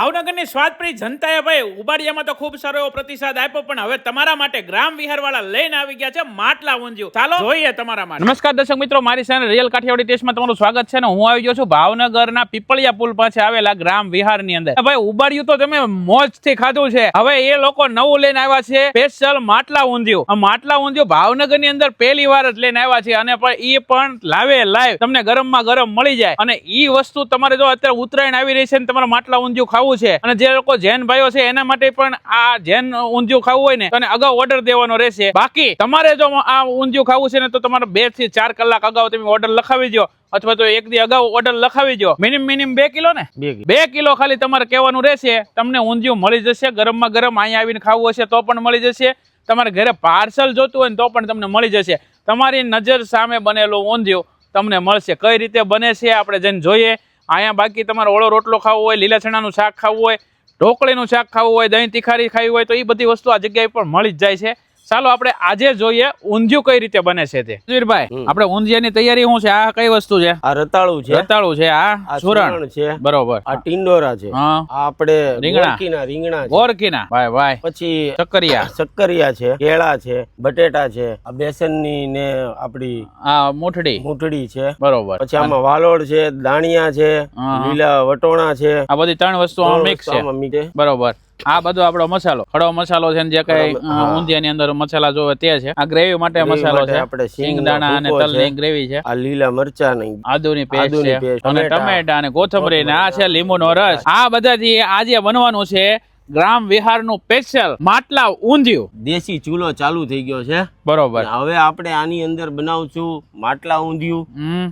ભાવનગરની સ્વાદપ્રિય જનતાએ ભાઈ ઉબાડિયામાં તો ખૂબ સારો એવો પ્રતિસાદ આપ્યો, પણ હવે તમારા માટે ગ્રામ વિહારવાળા લઈને આવી ગયા છે માટલા ઊંધિયું. ચાલો જોઈએ તમારા માટે. નમસ્કાર દર્શક મિત્રો, મારી સાથે રિયલ કાઠિયાવાડી ટેસ્ટમાં તમારું સ્વાગત છે ને હું આવી ગયો છું ભાવનગરના પીપળિયા પુલ પાસે આવેલા ગ્રામ વિહારની અંદર. ભાઈ ઉબાડિયું તો તમે મોજથી ખાધું છે. હવે એ લોકો નવું લઈને આવ્યા છે સ્પેશિયલ માટલા ઊંધિયું. માટલા ઊંધિયું ભાવનગરની અંદર પહેલી વાર જ લઈને આવ્યા છે અને પણ એ પણ લાવે લાઈવ તમને ગરમમાં ગરમ મળી જાય. અને ઈ વસ્તુ તમારે જો અત્યારે ઉત્તરાયણ આવી રહી છે ને તમારે માટલા ઊંધિયું ખાવું છે. અને જે લોકો જૈન ભાઈઓ છે એના માટે પણ આ જૈન ઊંધિયું ખાવું હોય ને તો અગાઉ ઓર્ડર દેવાનો રહેશે. બાકી તમારે જો આ ઊંધિયું ખાવું છે ને તો તમારે બેથી ચાર કલાક અગાઉ તમે ઓર્ડર લખાવી દો અથવા તો એક દી અગાઉ ઓર્ડર લખાવી દો મિનિમ મિનિમ બે કિલો ને? બે કિલો. બે કિલો ખાલી તમારે કહેવાનું રહેશે તમને ઊંધિયું મળી જશે ગરમમાં ગરમ અહીંયા આવીને ખાવું હશે તો પણ મળી જશે. તમારે ઘરે પાર્સલ જોતું હોય ને તો પણ તમને મળી જશે. તમારી નજર સામે બનેલું ઊંધિયું તમને મળશે. કઈ રીતે બને છે આપણે જઈને જોઈએ. અહીંયા બાકી તમારે ઓળો રોટલો ખાવો હોય લીલા ચણાનું શાક ખાવું હોય, ઢોકળીનું શાક ખાવું હોય, દહીં તિખારી ખાવી હોય, તો એ બધી વસ્તુ આ જગ્યાએ પણ મળી જ જાય છે. ચાલો આપણે આજે જોઈએ ઊંધિયું કઈ રીતે બને છે તે. સુધીરભાઈ. આપણે ઊંધિયાની તૈયારી શું છે? આ કઈ વસ્તુ છે? આ રતાળું છે. રતાળું છે આ સુરણ છે. બરોબર. આ ટિંડોરા છે. હા. આપણે રીંગણા. રીંગણા છે. ગોરકીના. ભાઈ ભાઈ પછી ચક્કરિયા શક્કરિયા છે કેળા છે બટેટા છે આ બેસનની ને આપડી આ મુઠડી. મુઠડી છે. બરોબર. પછી આમાં વાલોડ છે દાણિયા છે લીલા વટોણા છે. આ બધી ત્રણ વસ્તુ મિક્સ છે. બરોબર. આ બધો આપણો મસાલો. ખડો મસાલો છે ને જે કઈ ઊંધિયાની અંદર મસાલા જોવે તે છે. આ ગ્રેવી માટે મસાલો છે. આપણે સિંગદાણા અને તલની ગ્રેવી છે. આ લીલા મરચા નહીં આદુની પેસ્ટ છે. અને ટમેટા. ટમેટા અને કોથમરી ને આ છે લીંબુનો રસ. આ બધાથી આજે બનવાનું છે ગ્રામ વિહારનું સ્પેશિયલ માટલા ઊંધિયું. દેશી ચૂલો ચાલુ થઈ ગયો છે. બરોબર. હવે આપણે આની અંદર બનાવશું માટલા ઊંધિયું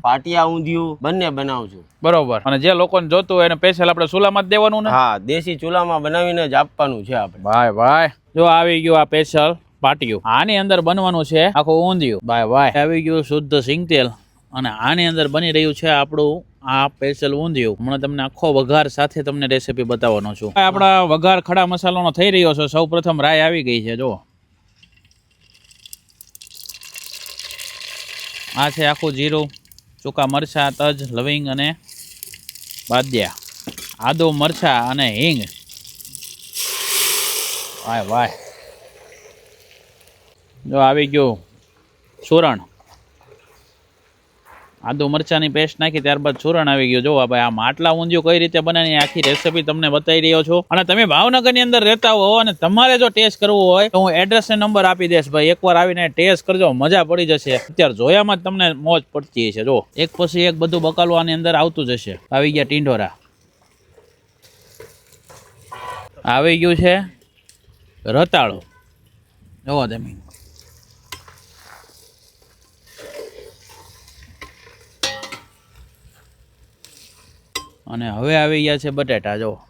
પાટિયા ઊંધિયું બંને બનાવશું. બરોબર. અને જે લોકોને જોતું હોય એને સ્પેશિયલ આપણે ચૂલામાં જ દેવાનું ને? હા દેશી ચૂલામાં બનાવીને જ આપવાનું છે આપણે. ભાઈ ભાઈ. જો આવી ગયું આ સ્પેશિયલ પાટિયું. આની અંદર બનવાનું છે આખું ઊંધિયું. ભાઈ ભાઈ. આવી ગયું શુદ્ધ સિંગ તેલ અને આની અંદર બની રહ્યું છે આપણું આ સ્પેશિયલ ઊંધિયું. હમણાં તમને આખો વઘાર સાથે તમને રેસીપી બતાવવાનો છું. આપણા વઘાર ખડા મસાલાનો થઈ રહ્યો છે. સૌ રાય આવી ગઈ છે જો આ છે આખું જીરું, સૂકા મરચાં, તજ, લવિંગ અને બાદિયા. આદુ મરચાં અને હિંગ. વાય વાય. જો આવી ગયું. સુરણ. આદુ મરચાંની પેસ્ટ નાખી, ત્યારબાદ ચૂરણ આવી ગયું. જોવા ભાઈ, આ માટલા ઊંધિયું કઈ રીતે બને આખી રેસીપી તમને બતાવી રહ્યો છું. અને તમે ભાવનગરની અંદર રહેતા હો અને તમારે જો ટેસ્ટ કરવો હોય, તો હું એડ્રેસ નંબર આપી દઈશ ભાઈ. એકવાર આવીને ટેસ્ટ કરજો, મજા પડી જશે. અત્યારે જોયામાં જ તમને મોજ પડતી છે જો એક પછી એક બધું બકાલું આની અંદર આવતું જશે આવી ગયા ટીંડોરા આવી ગયું છે રતાળો. જોવો તમે અને હવે આવી ગયા છે બટેટા જો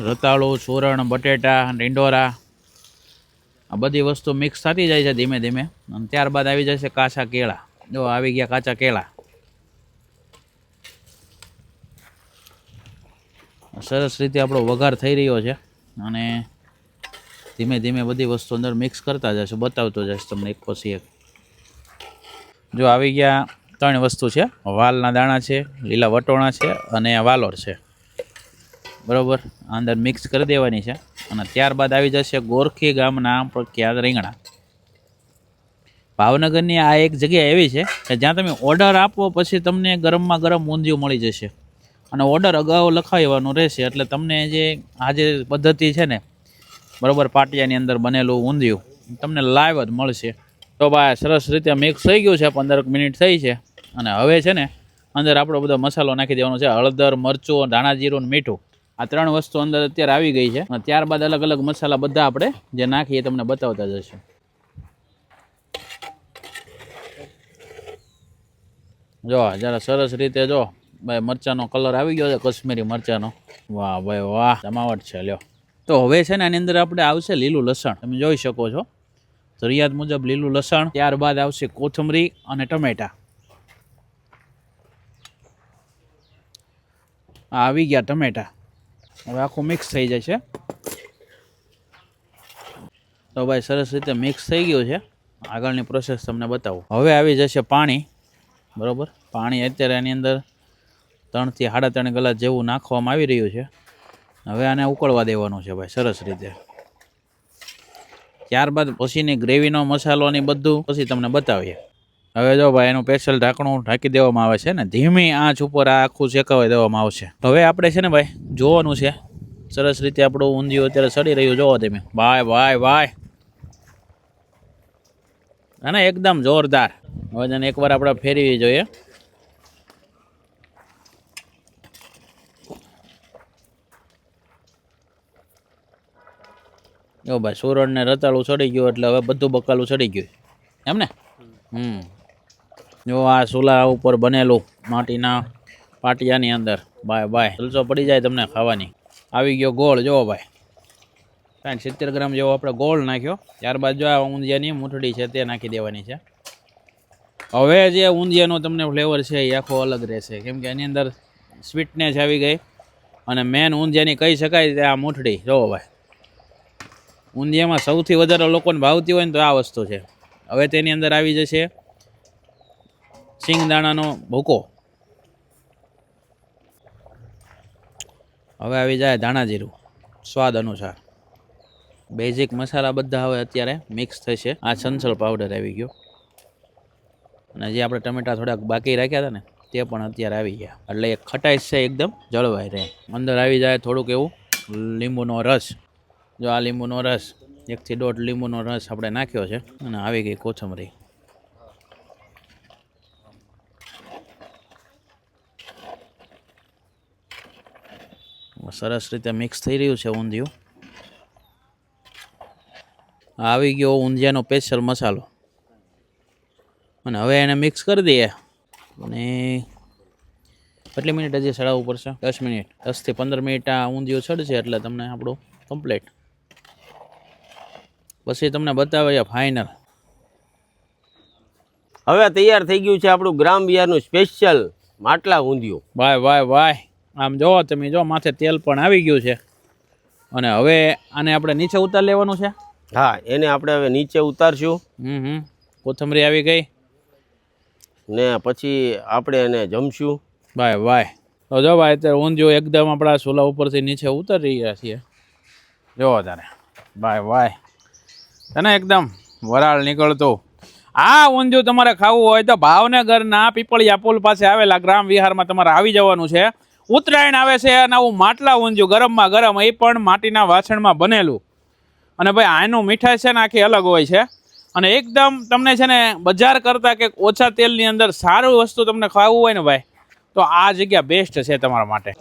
રતાળું, સુરણ, બટેટા ડીંડોરા આ બધી વસ્તુ મિક્સ થતી જાય છે ધીમે ધીમે. અને ત્યારબાદ આવી જશે કાચા કેળા. જો આવી ગયા કાચા કેળા. સરસ રીતે આપણો વઘાર થઈ રહ્યો છે. અને ધીમે ધીમે બધી વસ્તુ અંદર મિક્સ કરતા જશો બતાવતો જશે તમને એક પછી એક. જો આવી ગયા ત્રણ વસ્તુ છે. વાલના દાણા છે, લીલા વટોણા છે અને વાલોર છે. બરોબર? અંદર મિક્સ કરી દેવાની છે. અને ત્યારબાદ આવી જશે ગોરખી ગામના પ્રખ્યાત રીંગણા. ભાવનગરની આ એક જગ્યા એવી છે કે જ્યાં તમે ઓર્ડર આપો પછી તમને ગરમમાં ગરમ ઊંધિયું મળી જશે. અને ઓર્ડર અગાઉ લખાવવાનો રહેશે. એટલે તમને જે આ જે પદ્ધતિ છે ને બરોબર પાટિયાની અંદર બનેલું ઊંધિયું. તમને લાઈવ જ મળશે. તો ભાઈ સરસ રીતે મિક્સ થઈ ગયું છે પંદર મિનિટ થઈ છે. અને હવે છે ને, અંદર આપણો બધો મસાલો નાખી દેવાનો છે. હળદર, મરચું, ધાણા, જીરું મીઠું. આ ત્રણ વસ્તુ અંદર અત્યારે આવી ગઈ છે. અને ત્યારબાદ અલગ અલગ મસાલા બધા આપણે જે નાખીએ તમને બતાવતા જશે જો, જરા સરસ રીતે જો, ભાઈ, મરચાનો કલર આવી ગયો છે, કશ્મીરી મરચાનો. વાહ, ભાઈ, વાહ, જમાવટ છે, લ્યો. તો હવે છે ને આની અંદર આપણે આવશે લીલું લસણ. તમે જોઈ શકો છો. જરૂરિયાત મુજબ લીલું લસણ, ત્યારબાદ આવશે કોથમરી અને ટમેટા. આવી ગયા ટમેટા. હવે આખું મિક્સ થઈ છે તો ભાઈ સરસ રીતે મિક્સ થઈ ગયું છે. આગળની પ્રોસેસ તમને બતાવું. હવે આવી જશે પાણી. બરાબર? પાણી અત્યારે એની અંદર ત્રણથી સાડા ત્રણ કલાક જેવું નાખવામાં આવી રહ્યું છે. હવે આને ઉકળવા દેવાનું છે ભાઈ, સરસ રીતે. ત્યારબાદ પછીની ગ્રેવીનો મસાલો ને બધું પછી તમને બતાવીએ. હવે જો ભાઈ, એનું પેશલ ઢાંકણું ઢાંકી દેવામાં આવે છે ને, ધીમી આંચ ઉપર આખું શેકાવી દેવામાં આવશે. હવે આપણે છે ને ભાઈ, જોવાનું છે. સરસ રીતે આપણું ઊંધિયું અત્યારે સડી રહ્યું, જોવો તમે. ભાઈ ભાઈ ભાઈ. અને એકદમ જોરદાર. હવે તેને એકવાર આપણે ફેરવી જોઈએ. જો ભાઈ સુરણ ને રતાળું ચડી ગયું એટલે હવે બધું બકાલું ચડી ગયું. એમ ને? હમ. જો આ ચૂલા ઉપર બનેલું માટીના પાટિયાની અંદર. Bye bye. જલસો પડી જાય તમને ખાવાની. આવી ગયો ગોળ જોવો ભાઈ. સાઠ સિત્તેર ગ્રામ જેવો આપણે ગોળ નાખ્યો. ત્યારબાદ જો આ ઊંધિયાની મૂઠડી છે તે નાખી દેવાની છે. હવે જે ઊંધિયાનો તમને ફ્લેવર છે એ આખો અલગ રહેશે. કેમ કે એની અંદર સ્વીટનેસ આવી ગઈ. અને મેન ઊંધિયાની કહી શકાય તે આ મૂઠડી. જોવો ભાઈ. ઊંધિયામાં સૌથી વધારે લોકોને ભાવતી હોય ને તો આ વસ્તુ છે. હવે તેની અંદર આવી જશે સિંગદાણાનો ભૂકો. હવે આવી જાય ધાણા જીરું. સ્વાદ અનુસાર. બેઝિક મસાલા બધા હવે અત્યારે મિક્સ થશે. આ સંસળ પાવડર આવી ગયો. અને જે આપણે ટમેટા થોડાક બાકી રાખ્યા હતા ને, તે પણ અત્યારે આવી ગયા. એટલે એક ખટાઈશ છે એકદમ, જળવાઈ રહે. અંદર આવી જાય થોડુંક એવું લીંબુનો રસ. જો આ લીંબુનો રસ, એકથી દોઢ લીંબુનો રસ આપણે નાખ્યો છે અને આવી ગઈ કોથમરી. સરસ રીતે મિક્સ થઈ રહ્યું છે ઊંધિયું. આવી ગયો ઊંધિયાનો સ્પેશિયલ મસાલો. અને હવે એને મિક્સ કરી દઈએ. અને કેટલી મિનિટ હજી ચડાવવું પડશે? દસ મિનિટ. દસથી પંદર મિનિટ આ ઊંધિયું ચડશે એટલે તમને આપણું કમ્પ્લીટ. પછી તમને બતાવીએ ફાઇનલ હવે તૈયાર થઈ ગયું છે આપણું ગ્રામ બિહારનું સ્પેશિયલ માટલા ઊંધિયું. Y Y Y. આમ જો તમે જો માથે તેલ પણ આવી ગયું છે. અને હવે આને આપણે નીચે ઉતાર લેવાનું છે? હા એને આપણે હવે નીચે ઉતારશું. હમ હમ. કોથમરી આવી ગઈ. ને પછી આપણે એને જમશું. By Y. તો જો ભાઈ અત્યારે ઊંધિયું એકદમ આપણા સોલા ઉપરથી નીચે ઉતરી રહ્યા છીએ. જો તારે. બાય બાય તને એકદમ વરાળ નીકળતું. આ ઊંધિયું તમારે ખાવું હોય તો ભાવનગરના પીપળિયા પુલ પાસે આવેલા ગ્રામ વિહારમાં તમારે આવી જવાનું છે. ઉત્તરાયણ આવે છે અને આવું માટલા ઊંધિયું ગરમમાં ગરમ, એ પણ માટીના વાસણમાં બનેલું. અને ભાઈ, આનું મીઠાઈ છે ને આખી અલગ હોય છે. અને એકદમ તમને છે ને બજાર કરતાં કે ઓછા તેલની અંદર સારું વસ્તુ તમને ખાવું હોય ને ભાઈ, તો આ જગ્યા બેસ્ટ છે તમારા માટે.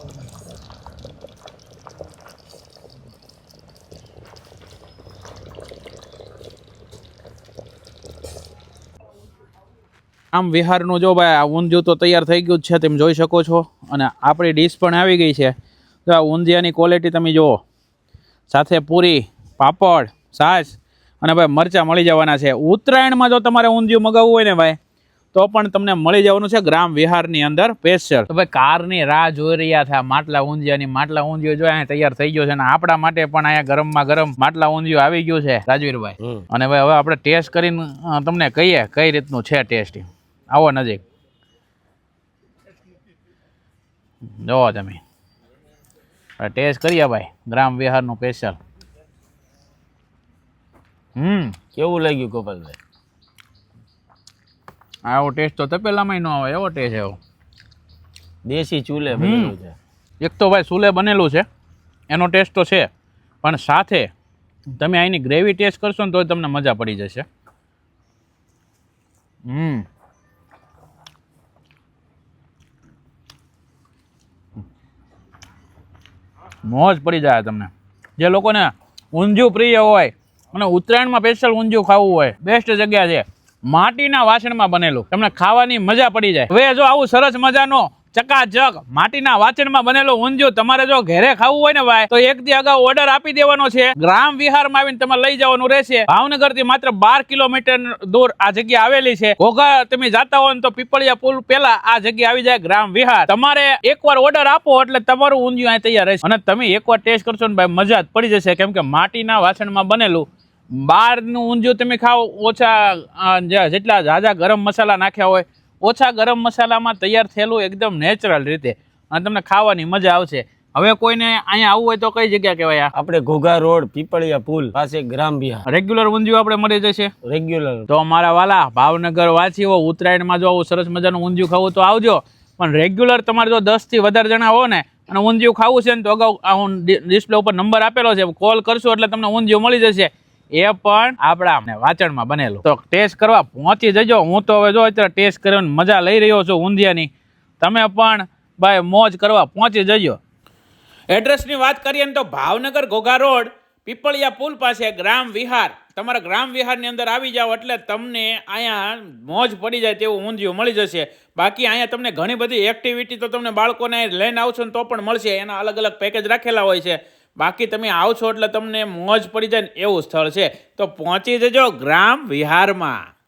આમ વિહારનું જો ભાઈ આ ઊંધિયું તો તૈયાર થઈ ગયું જ છે તમે જોઈ શકો છો. અને આપણી ડીશ પણ આવી ગઈ છે. તો આ ઊંધિયાની ક્વોલિટી તમે જુઓ. સાથે પૂરી પાપડ છાશ અને ભાઈ મરચાં મળી જવાના છે. ઉત્તરાયણમાં જો તમારે ઊંધિયું મગાવવું હોય ને ભાઈ તો પણ તમને મળી જવાનું છે ગ્રામ વિહારની અંદર સ્પેશિયલ તો ભાઈ કારની રાહ જોઈ રહ્યા હતા માટલા ઊંધિયાની. માટલા ઊંધિયો જો અહીંયા તૈયાર થઈ ગયો છે અને આપણા માટે પણ અહીંયા ગરમમાં ગરમ માટલા ઊંધિયું આવી ગયું છે. રાજવીરભાઈ. અને ભાઈ હવે આપણે ટેસ્ટ કરીને તમને કહીએ કઈ રીતનું છે ટેસ્ટ આવો નજીક. જોવો તમે. ટેસ્ટ કરીએ ભાઈ ગ્રામ વિહારનું સ્પેશિયલ હમ કેવું લાગ્યું ગોપાલભાઈ? આવો ટેસ્ટ તો તપેલામાં ન આવે એવો ટેસ્ટ એવો દેશી ચૂલે બનેલું છે. એક તો ભાઈ ચૂલે બનેલું છે એનો ટેસ્ટ તો છે પણ સાથે તમે અહીંની ગ્રેવી ટેસ્ટ કરશો ને તો તમને મજા પડી જશે. હમ. મોજ પડી જાય તમને. જે લોકોને ઊંધિયું પ્રિય હોય અને ઉત્તરાયણમાં સ્પેશિયલ ઊંધિયું ખાવું હોય બેસ્ટ જગ્યા છે. માટીના વાસણમાં બનેલું. તમને ખાવાની મજા પડી જાય. હવે જો આવું સરસ મજાનો ચકાચક. માટીના વાસણમાં બનેલું ઊંધિયું તમારે જો ઘરે ખાવું હોય ને ભાઈ, તો એક થી અગાઉ ઓર્ડર આપી દેવાનો છે. ગ્રામ વિહારમાં આવીને તમારે લઈ જવાનું રહેશે. ભાવનગરથી માત્ર બાર કિલોમીટર દૂર આ જગ્યા આવેલી છે. ઘોઘા તમે જાતા હોય તો પીપળિયા પુલ પેલા આ જગ્યા આવી જાય ગ્રામ વિહાર. તમારે એકવાર ઓર્ડર આપો એટલે તમારું ઊંધિયું અહીં તૈયાર રહેશે. અને તમે એકવાર ટેસ્ટ કરશો ને ભાઈ, મજા જ પડી જશે. કેમ કે માટીના વાસણમાં બનેલું. બહારનું ઊંધિયું તમે ખાઓ, ઓછા જેટલા ઝાઝા ગરમ મસાલા નાખ્યા હોય ઓછા ગરમ મસાલામાં તૈયાર થયેલું એકદમ નેચરલ રીતે. અને તમને ખાવાની મજા આવશે. હવે કોઈને અહીંયા આવવું હોય તો કઈ જગ્યા કહેવાય આપણે ઘોઘા રોડ પીપળિયા પુલ પાસે ગ્રામ બિહાર રેગ્યુલર ઊંધિયું આપણે મળી જશે? રેગ્યુલર તો મારા વાલા ભાવનગર વાસીઓ ઉત્તરાયણમાં જો આવું સરસ મજાનું ઊંધિયું ખાવું તો આવજો. પણ રેગ્યુલર તમારે જો દસથી વધારે જણા હો ને અને ઊંધિયું ખાવું છે ને તો અગાઉ આ ડિસ્પ્લે ઉપર નંબર આપેલો છે. કોલ કરશો એટલે તમને ઊંધિયું મળી જશે. એ પણ આપણા વાંચણમાં બનેલું. તો ટેસ્ટ કરવા પહોંચી જજો. હું તો હવે જો અત્યારે ટેસ્ટ કરીને મજા લઈ રહ્યો છું ઊંધિયાની. તમે પણ ભાઈ મોજ કરવા પહોંચી જજો. એડ્રેસની વાત કરીએ ને તો ભાવનગર ઘોઘા રોડ, પીપળિયા પુલ પાસે ગ્રામ વિહાર. તમારા ગ્રામ વિહારની અંદર આવી જાઓ એટલે તમને અહીંયા મોજ પડી જાય તેવું ઊંધિયું મળી જશે. બાકી અહીંયા તમને ઘણી બધી એક્ટિવિટી તો તમને બાળકોને લઈને આવશો ને તો પણ મળશે. એના અલગ અલગ પેકેજ રાખેલા હોય છે. બાકી તમે આવશો એટલે તમને મોજ પડી જાય ને એવું સ્થળ છે. તો પહોંચી જજો ગ્રામ વિહારમાં.